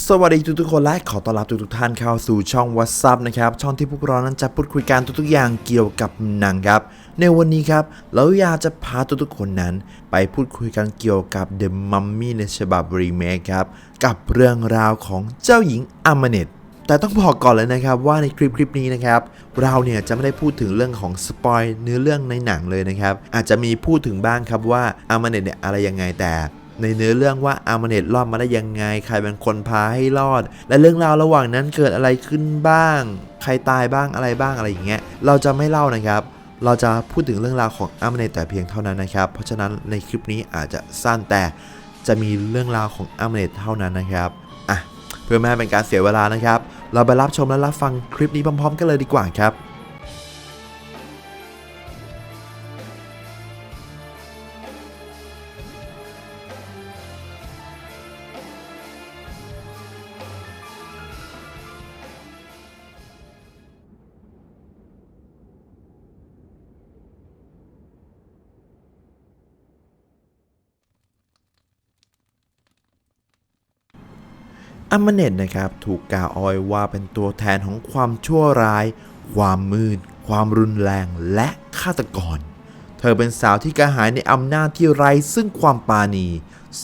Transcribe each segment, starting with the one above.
สวัสดีทุกๆคนและขอต้อนรับทุกๆท่านเข้าสู่ช่อง WhatsApp นะครับ ช่องที่พวกเรานั้นจะพูดคุยกันทุกๆอย่างเกี่ยวกับหนังครับ ในวันนี้ครับเราอยากจะพาทุกๆคนนั้น ไปพูดคุยกันเกี่ยวกับ The Mummy ในฉบับรีเมคครับ กับเรื่องราวของเจ้าหญิงอมเนตแต่ต้องบอกก่อนเลยนะครับว่าในคลิปคลิปนี้นะครับ เราเนี่ยจะไม่ได้พูดถึงเรื่องของสปอยเนื้อเรื่องในหนังเลยนะครับ อาจจะมีพูดถึงบ้างครับว่าอามเนตเนี่ยอะไรยังไงแต่ ในเนื้อเรื่องว่าอามเนตรอดมาได้ยังไง ใครเป็นคนพาให้รอด และเรื่องราวระหว่างนั้นเกิดอะไรขึ้นบ้าง ใครตายบ้างอะไรบ้างอะไรอย่างเงี้ย เราจะไม่เล่านะครับ เราจะพูดถึงเรื่องราวของอามเนตแต่เพียงเท่านั้นนะครับ เพราะฉะนั้นในคลิปนี้อาจจะสั้นแต่จะมีเรื่องราวของอามเนตเท่านั้นนะครับ อะ เพื่อไม่ให้เป็นการเสียเวลานะครับ เราไปรับชมและรับฟังคลิปนี้พร้อม ๆ กันเลยดีกว่าครับ อัมเนตนะครับถูกกล่าวอาไว้ว่าเป็นตัวแทนของความชั่วร้าย ความมืด ความรุนแรงและฆาตกร เธอเป็นสาวที่กระหายในอำนาจที่ไร้ซึ่งความปาณี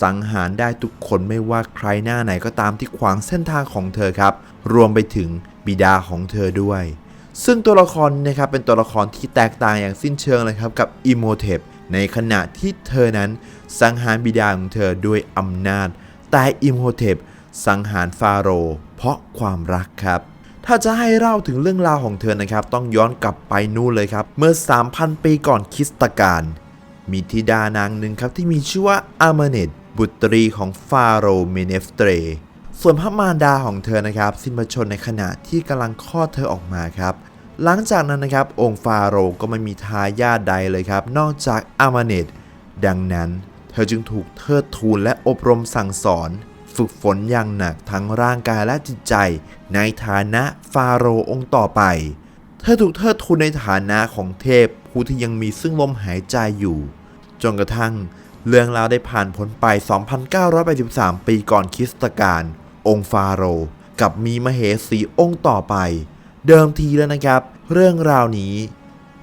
สังหารได้ทุกคนไม่ว่าใครหน้าไหนก็ตามที่ขวางเส้นทางของเธอครับ รวมไปถึงบิดาของเธอด้วย ซึ่งตัวละครนี้นะครับเป็นตัวละครที่แตกต่างอย่างสิ้นเชิงเลยครับกับอิโมเทปในขณะที่เธอนั้นสังหารบิดาของเธอด้วยอำนาจ แต่อิโมเทป สังหารฟาโรห์เพราะความรักครับ ถ้าจะให้เล่าถึงเรื่องราวของเธอนะครับ ต้องย้อนกลับไปนู่นเลยครับ เมื่อ 3,000 ปีก่อนคริสตกาลมีธิดานางหนึ่งครับที่มีชื่อว่าอามาเนตบุตรีของฟาโรห์เมเนฟเตรส่วนพระมารดาของเธอนะครับ สิ้นพระชนในขณะที่กำลังคลอดเธอออกมาครับ หลังจากนั้นนะครับ องค์ฟาโรห์ก็ไม่มีทายาทใดเลยครับ นอกจากอามาเนตดังนั้น เธอจึงถูกเทิดทูนและอบรมสั่งสอน ฝึกฝนอย่างหนักทั้งร่างกายและจิตใจ ในฐานะฟาโรห์องค์ต่อไป เธอถูกเทิดทูนในฐานะของเทพผู้ที่ยังมีซึ่งลมหายใจอยู่ จนกระทั่งเรื่องราวได้ผ่านพ้นไป 2,983 ปีก่อนคริสตกาล องค์ฟาโรห์กับมีมเหสีองค์ต่อไป เดิมทีแล้วนะครับ เรื่องราวนี้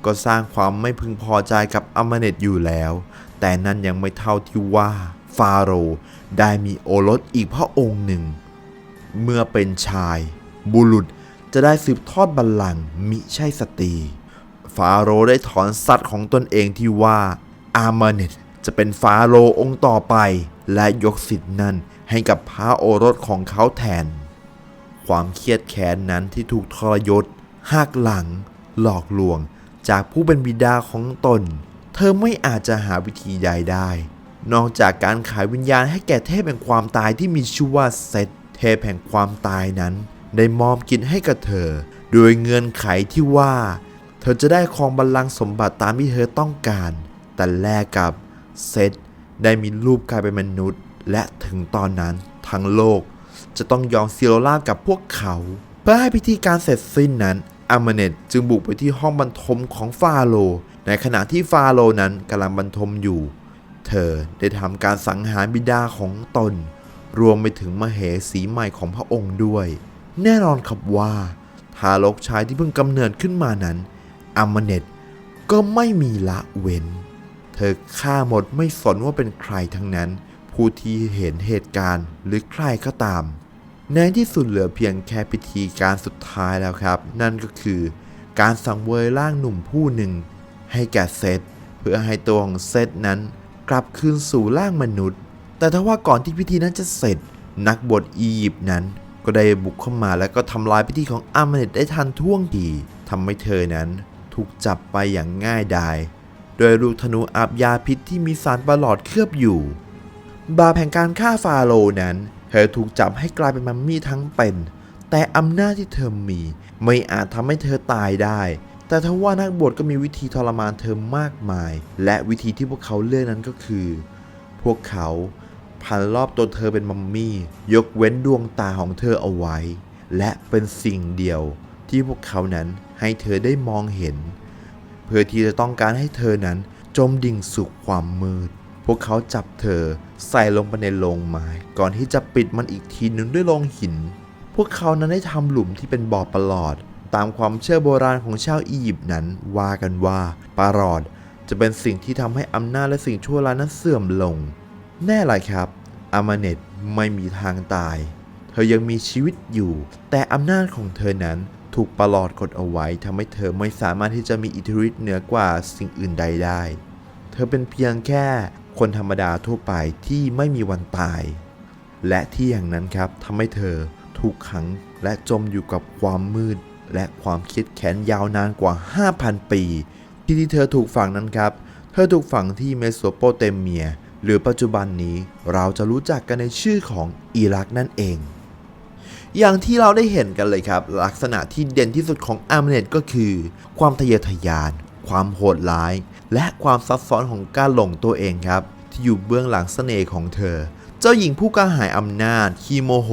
ก็สร้างความไม่พึงพอใจกับอมเนตอยู่แล้ว แต่นั่นยังไม่เท่าที่ว่า ฟาโรห์ได้มีโอรสอีกพระองค์หนึ่ง เมื่อเป็นชายบุรุษจะได้สืบทอดบัลลังก์มิใช่สตรี ฟาโรห์ได้ถอนสัตว์ของตนเองที่ว่าอามาเนตจะเป็นฟาโรห์องค์ต่อไป และยกสิทธินั้นให้กับพระโอรสของเขาแทน ความเครียดแค้นนั้นที่ถูกทรยศหักหลัง หลอกลวงจากผู้เป็นบิดาของตน เธอไม่อาจจะหาวิธีใดได้ นอกจากการขายวิญญาณให้แก่เทพแห่งความตายที่มีชื่อว่าเซตเทพแห่งความตายนั้น ได้มอบกินให้กับเธอ โดยเงื่อนไขที่ว่า เธอจะได้ครองบัลลังก์สมบัติตามที่เธอต้องการ แต่แลกกับเซตได้มีรูปกลายเป็นมนุษย์ และถึงตอนนั้นทั้งโลก จะต้องยอมเซีโรล่ากับพวกเขา เพื่อให้พิธีการเสร็จสิ้นนั้นอามาเนตจึงบุกไปที่ห้องบรรทมของฟาโรในขณะที่ฟาโรนั้นกำลังบรรทมอยู่ เธอได้ทำการสังหารบิดาของตน รวมไปถึงมเหสีใหม่ของพระองค์ด้วย แน่นอนครับว่า ทารกชายที่เพิ่งกำเนิดขึ้นมานั้นอามเนตก็ไม่มีละเว้น เธอฆ่าหมดไม่สนว่าเป็นใครทั้งนั้น ผู้ที่เห็นเหตุการณ์หรือใครก็ตาม ในที่สุดเหลือเพียงแค่พิธีการสุดท้ายแล้วครับ นั่นก็คือ การสังเวยร่างหนุ่มผู้หนึ่ง ให้แก่เซตเพื่อให้ตัวของเซตนั้น กลับคืนสู่ร่างมนุษย์ แต่ถ้าว่าก่อนที่พิธีนั้นจะเสร็จ นักบวชอียิปต์นั้น ก็ได้บุกเข้ามาแล้วก็ทำลายพิธีของอามาเนตได้ทันท่วงทีทำให้เธอนั้นถูกจับไปอย่างง่ายดายโดยลูกธนูอาบยาพิษที่มีสารประหลอดเคลือบอยู่ บาปแห่งการฆ่าฟาโรนั้น เธอถูกจับให้กลายเป็นมัมมี่ทั้งเป็น แต่อำนาจที่เธอมี ไม่อาจทำให้เธอตายได้ แต่ทว่านักบวชก็มีวิธีทรมานเธอมากมาย และวิธีที่พวกเขาเลือกนั้นก็คือ พวกเขาพันรอบตัวเธอเป็นมัมมี่ ยกเว้นดวงตาของเธอเอาไว้ และเป็นสิ่งเดียวที่พวกเขานั้นให้เธอได้มองเห็น เพื่อที่จะต้องการให้เธอนั้นจมดิ่งสู่ความมืด พวกเขาจับเธอใส่ลงไปในโลงไม้ ก่อนที่จะปิดมันอีกทีหนึ่งด้วยโลงหิน พวกเขานั้นได้ทำหลุมที่เป็นบ่อประหลอด ตามความเชื่อโบราณของชาวอียิปต์นั้นว่ากันว่าปลาหลอดจะเป็นสิ่งที่ทำให้อำนาจและสิ่งชั่วร้ายนั้นเสื่อมลง แน่เลยครับ อามาเนตไม่มีทางตาย เธอยังมีชีวิตอยู่ แต่อำนาจของเธอนั้นถูกประหลอดกดเอาไว้ทำให้เธอไม่สามารถที่จะมีอิทธิฤทธิ์เหนือกว่าสิ่งอื่นใดได้ เธอเป็นเพียงแค่คนธรรมดาทั่วไปที่ไม่มีวันตาย และที่อย่างนั้นครับทำให้เธอถูกขังและจมอยู่กับความมืด และความคิดแค้นยาวนานกว่า 5,000 ปี ที่ที่เธอถูกฝังนั้นครับ เธอถูกฝังที่เมโสโปเตเมีย หรือปัจจุบันนี้เราจะรู้จักกันในชื่อของอิรักนั่นเอง อย่างที่เราได้เห็นกันเลยครับ ลักษณะที่เด่นที่สุดของอาร์เมเนตก็คือ ความทะเยอทะยาน ความโหดร้าย และความซับซ้อนของการหลงตัวเองครับ ที่อยู่เบื้องหลังเสน่ห์ของเธอ เจ้าหญิงผู้กล้าหาญอำนาจคีโมโห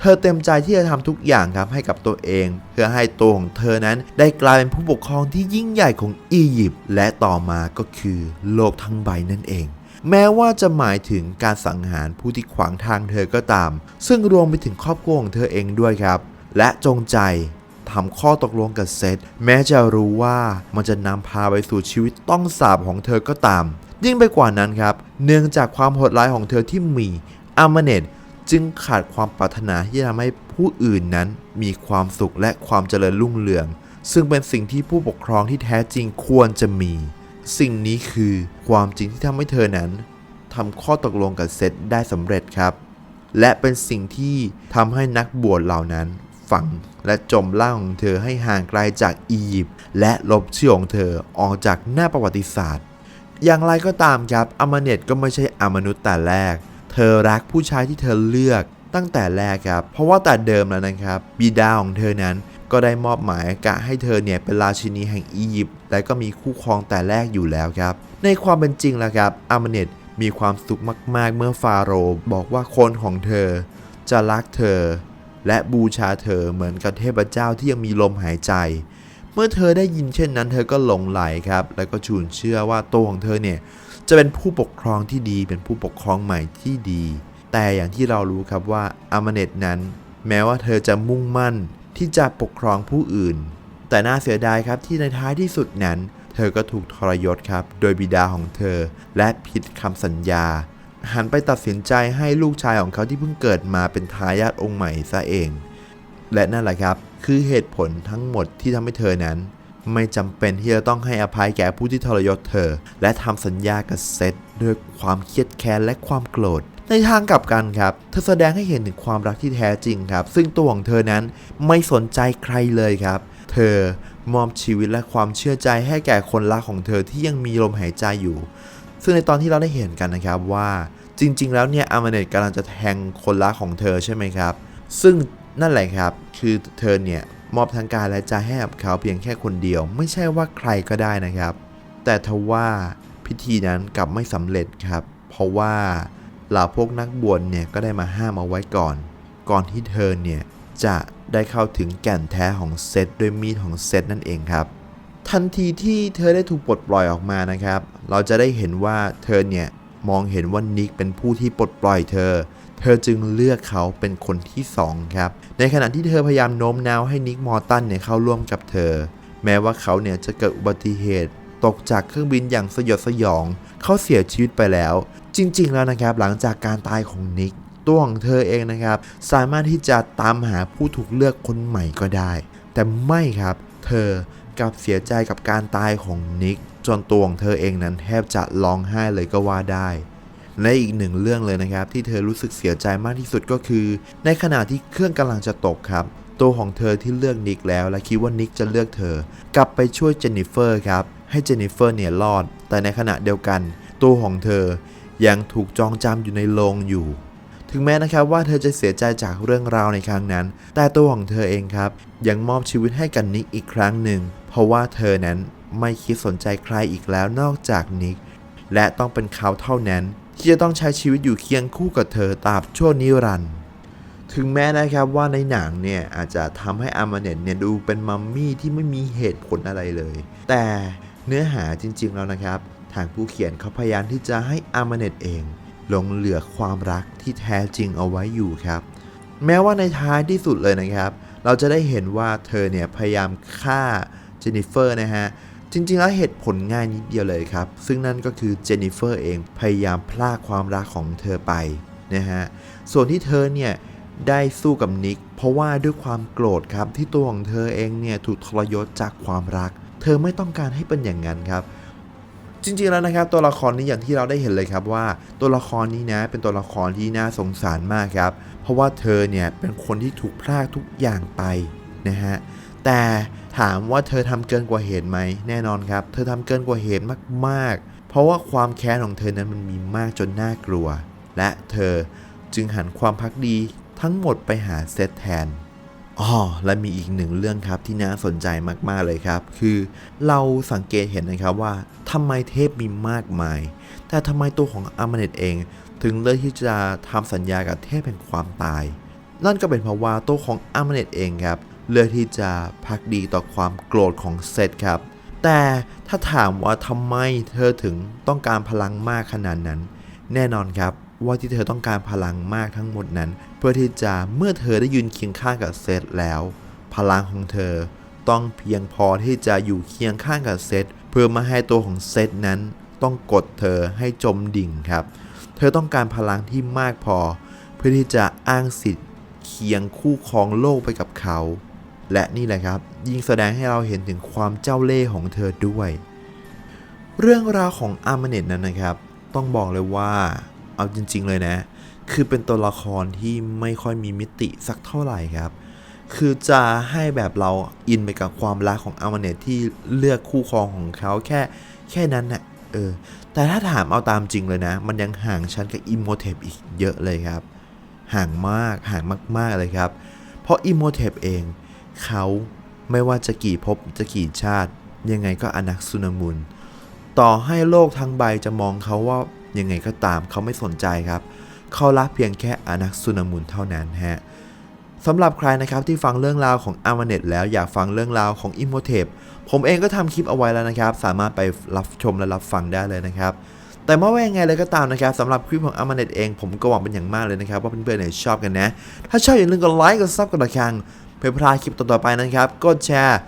เธอเต็มใจที่จะทำทุกอย่างครับให้กับตัวเอง เพื่อให้ตัวของเธอนั้นได้กลายเป็นผู้ปกครองที่ยิ่งใหญ่ของอียิปต์และต่อมาก็คือโลกทั้งใบนั่นเอง แม้ว่าจะหมายถึงการสังหารผู้ที่ขวางทางเธอก็ตาม ซึ่งรวมไปถึงครอบครัวของเธอเองด้วยครับ และจงใจทำข้อตกลงกับเซตแม้จะรู้ว่ามันจะนำพาไปสู่ชีวิตต้องสาบของเธอก็ตาม ยิ่งไปกว่านั้นครับ เนื่องจากความโหดร้ายของเธอที่มีอามาเนตจึงขาดความปรารถนาที่จะทำให้ผู้อื่นนั้นมีความสุขและความเจริญรุ่งเรือง ซึ่งเป็นสิ่งที่ผู้ปกครองที่แท้จริงควรจะมี สิ่งนี้คือความจริงที่ทำให้เธอนั้นทำข้อตกลงกับเซตได้สำเร็จครับ และเป็นสิ่งที่ทำให้นักบวชเหล่านั้นฝังและจมล่างของเธอให้ห่างไกลจากอียิปต์และลบชื่อของเธอออกจากหน้าประวัติศาสตร์ อย่างไรก็ตามครับอมาเนตก็ไม่ใช่อมนุษย์แต่แรก เธอรักผู้ชายที่เธอเลือกตั้งแต่แรกครับ เพราะว่าแต่เดิมแล้วนะครับ บิดาของเธอนั้นก็ได้มอบหมายกะให้เธอเนี่ยเป็นราชินีแห่งอียิปต์และก็มีคู่ครองแต่แรกอยู่แล้วครับ ในความเป็นจริงแล้วครับอามาเนตมีความสุขมาก ๆ เมื่อฟาโรห์บอกว่าคนของเธอ จะรักเธอ และบูชาเธอเหมือนกับเทพเจ้าที่ยังมีลมหายใจ เมื่อเธอได้ยินเช่นนั้น เธอก็หลงไหลครับ แล้วก็ชูนเชื่อว่าตัวของเธอเนี่ยจะเป็นผู้ปกครองที่ดี เป็นผู้ปกครองใหม่ที่ดี แต่อย่างที่เรารู้ครับว่าอามาเนตนั้น แม้ว่าเธอจะมุ่งมั่นที่จะปกครองผู้อื่น แต่น่าเสียดายครับที่ในท้ายที่สุดนั้น เธอก็ถูกทรยศครับ โดยบิดาของเธอ และผิดคำสัญญา หันไปตัดสินใจให้ลูกชายของเขาที่เพิ่งเกิดมาเป็นทายาทองค์ใหม่ซะเอง และนั่นแหละครับ คือเหตุผลทั้งหมดที่ทำให้เธอนั้น ไม่จำเป็นที่จะต้องให้อภัยแก่ผู้ที่ทรยศเธอ และทำสัญญากับเซตด้วยความเครียดแค้นและความโกรธในทางกลับกันครับ เธอแสดงให้เห็นถึงความรักที่แท้จริงครับ ซึ่งตัวของเธอนั้นไม่สนใจใครเลยครับ เธอมอบชีวิตและความเชื่อใจให้แก่คนรักของเธอที่ยังมีลมหายใจอยู่ ซึ่งในตอนที่เราได้เห็นกันนะครับว่าจริง ๆ แล้วเนี่ยอามาเนตกำลังจะแทงคนรักของเธอใช่ไหมครับ ซึ่ง นั่นแหละครับ คือเธอเนี่ยมอบทั้งกายและใจให้กับเขาเพียงแค่คนเดียว ไม่ใช่ว่าใครก็ได้นะครับ แต่ทว่าพิธีนั้นกลับไม่สำเร็จครับ เพราะว่าเหล่าพวกนักบวชเนี่ยก็ได้มาห้ามเอาไว้ก่อน ก่อนที่เธอเนี่ยจะได้เข้าถึงแก่นแท้ของเซตด้วยมีดของเซตนั่นเองครับทันทีที่เธอได้ถูกปลดปล่อยออกมานะครับ เราจะได้เห็นว่าเธอเนี่ย มองเห็นว่านิกเป็นผู้ที่ปลดปล่อยเธอ เธอจึงเลือกเขาเป็นคนที่สองครับ ในขณะที่เธอพยายามโน้มน้าวให้นิกมอร์ตันเนี่ยเข้าร่วมกับเธอ แม้ว่าเขาเนี่ยจะเกิดอุบัติเหตุ ตกจากเครื่องบินอย่างสยดสยอง เขาเสียชีวิตไปแล้ว จริง ๆ แล้วนะครับ หลังจากการตายของนิกตัวของเธอเองนะครับ สามารถที่จะตามหาผู้ถูกเลือกคนใหม่ก็ได้ แต่ไม่ครับ เธอ กับเสียใจกับการตายของนิกจนตัวของเธอเองนั้นแทบจะร้องไห้เลยก็ว่าได้และอีกหนึ่งเรื่องเลยนะครับ ที่เธอรู้สึกเสียใจมากที่สุดก็คือ ในขณะที่เครื่องกำลังจะตกครับ ตัวของเธอที่เลือกนิกแล้ว และคิดว่านิกจะเลือกเธอ กลับไปช่วยเจนนิเฟอร์ครับให้เจนนิเฟอร์เนี่ยรอด แต่ในขณะเดียวกัน ตัวของเธอยังถูกจองจำอยู่ในโรงอยู่ ถึงแม้นะครับว่าเธอจะเสียใจจากเรื่องราวในครั้งนั้น แต่ตัวของเธอเองครับ ยังมอบชีวิตให้กับนิกอีกครั้งหนึ่ง เพราะว่าเธอนั้นไม่คิดสนใจใครอีกแล้วนอกจากนิก และต้องเป็นเขาเท่านั้น ที่จะต้องใช้ชีวิตอยู่เคียงคู่กับเธอตราบชั่วนิรันดร์ถึงแม้นะครับว่าในหนังเนี่ยอาจจะทำให้อามาเนตเนี่ยดูเป็นมัมมี่ที่ไม่มีเหตุผลอะไรเลย แต่เนื้อหาจริงๆแล้วนะครับ ทางผู้เขียนเขาพยายามที่จะให้อามาเนตเอง หลงเหลือความรักที่แท้จริงเอาไว้อยู่ครับ แม้ว่าในท้ายที่สุดเลยนะครับ เราจะได้เห็นว่าเธอเนี่ยพยายามฆ่าเจนนิเฟอร์นะฮะจริงๆ แล้วเหตุผลง่ายนิดเดียวเลยครับ ซึ่งนั่นก็คือเจนนิเฟอร์เองพยายามพลากความรักของเธอไปนะฮะส่วนที่เธอเนี่ยได้สู้กับนิก เพราะว่าด้วยความโกรธครับที่ตัวของเธอเองเนี่ยถูกทรยศจากความรัก เธอไม่ต้องการให้เป็นอย่างนั้นครับ จริงๆแล้วนะครับตัวละครนี้อย่างที่เราได้เห็นเลยครับว่าตัวละครนี้นะเป็นตัวละครที่น่าสงสารมากครับ เพราะว่าเธอเนี่ยเป็นคนที่ถูกพรากทุกอย่างไปนะฮะแต่ถามว่าเธอทำเกินกว่าเหตุไหมแน่นอนครับ เธอทำเกินกว่าเหตุมากๆ เพราะว่าความแค้นของเธอนั้นมันมีมากจนน่ากลัว และเธอจึงหันความพักดีทั้งหมดไปหาเซตแทน อ๋อและมีอีกหนึ่งเรื่องครับที่น่าสนใจมากๆเลยครับ คือเราสังเกตเห็นนะครับว่าทำไมเทพมีมากมาย แต่ทำไมตัวของอามาเนตเอง ถึงเลือกที่จะทำสัญญากับเทพแห่งความตาย นั่นก็เป็นเพราะว่าตัวของอามาเนตเองครับเลือกที่จะพักดีต่อความโกรธของเซตครับ แต่ถ้าถามว่าทำไมเธอถึงต้องการพลังมากขนาดนั้น แน่นอนครับว่าที่เธอต้องการพลังมากทั้งหมดนั้น พื่อที่จะเมื่อเธอได้ยืนเคียงข้างกับเซตแล้ว พลังของเธอต้องเพียงพอที่จะอยู่เคียงข้างกับเซตเพื่อม่ให้ตัวของเซตนั้น ต้องกดเธอให้จมดิ่งครับ เธอต้องการพลังที่มากพอ เพื่อที่จะอ้างสิทธิ์เคียงคู่ครองโลกไปกับเขา และนี่แหละครับ ยิ่งแสดงให้เราเห็นถึงความเจ้าเล่ห์ของเธอด้วย เรื่องราวของอามเนตนั้นนะครับ ต้องบอกเลยว่าเอาจริง ๆ เลยนะ คือเป็นตัวละครที่ไม่ค่อยมีมิติสักเท่าไหร่ครับ คือจะให้แบบเราอินไปกับความรักของอามาเนตที่เลือกคู่ครองของเขาแค่แค่นั้นน่ะเออ แต่ถ้าถามเอาตามจริงเลยนะ มันยังห่างชั้นกับอิโมเทปอีกเยอะเลยครับ ห่างมาก ห่างมาก ๆ เลยครับ เพราะอิโมเทปเอง เขาไม่ว่าจะกี่ภพจะกี่ชาติ ยังไงก็อนักซุนมุน ต่อให้โลกทั้งใบจะมองเขาว่ายังไงก็ตามเขาไม่สนใจครับเเขารักเพียงแค่อนักซุนมุนเท่านั้นฮะสำหรับใครนะครับที่ฟังเรื่องราวของอามาเนตแล้วอยากฟังเรื่องราวของอิโมเทปผมเองก็ทำคลิปเอาไว้แล้วนะครับ สามารถไปรับชมและรับฟังได้เลยนะครับ แต่ไม่ว่ายังไงเลยก็ตามนะครับสำหรับคลิปของอามาเนตเองผมก็หวังเป็นอย่างมากเลยนะครับ ว่าเพื่อนๆเนี่ยชอบกันนะ ถ้าชอบอย่าลืมกดไลค์กดซับกดระฆังเพื่อพลาดคลิปต่อๆไปนะครับกดแชร์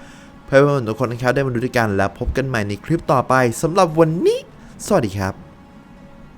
เพื่อให้ทุกคนนะครับได้มาดูด้วยกันและพบกันใหม่ในคลิปต่อไปสำหรับวันนี้ สวัสดีครับ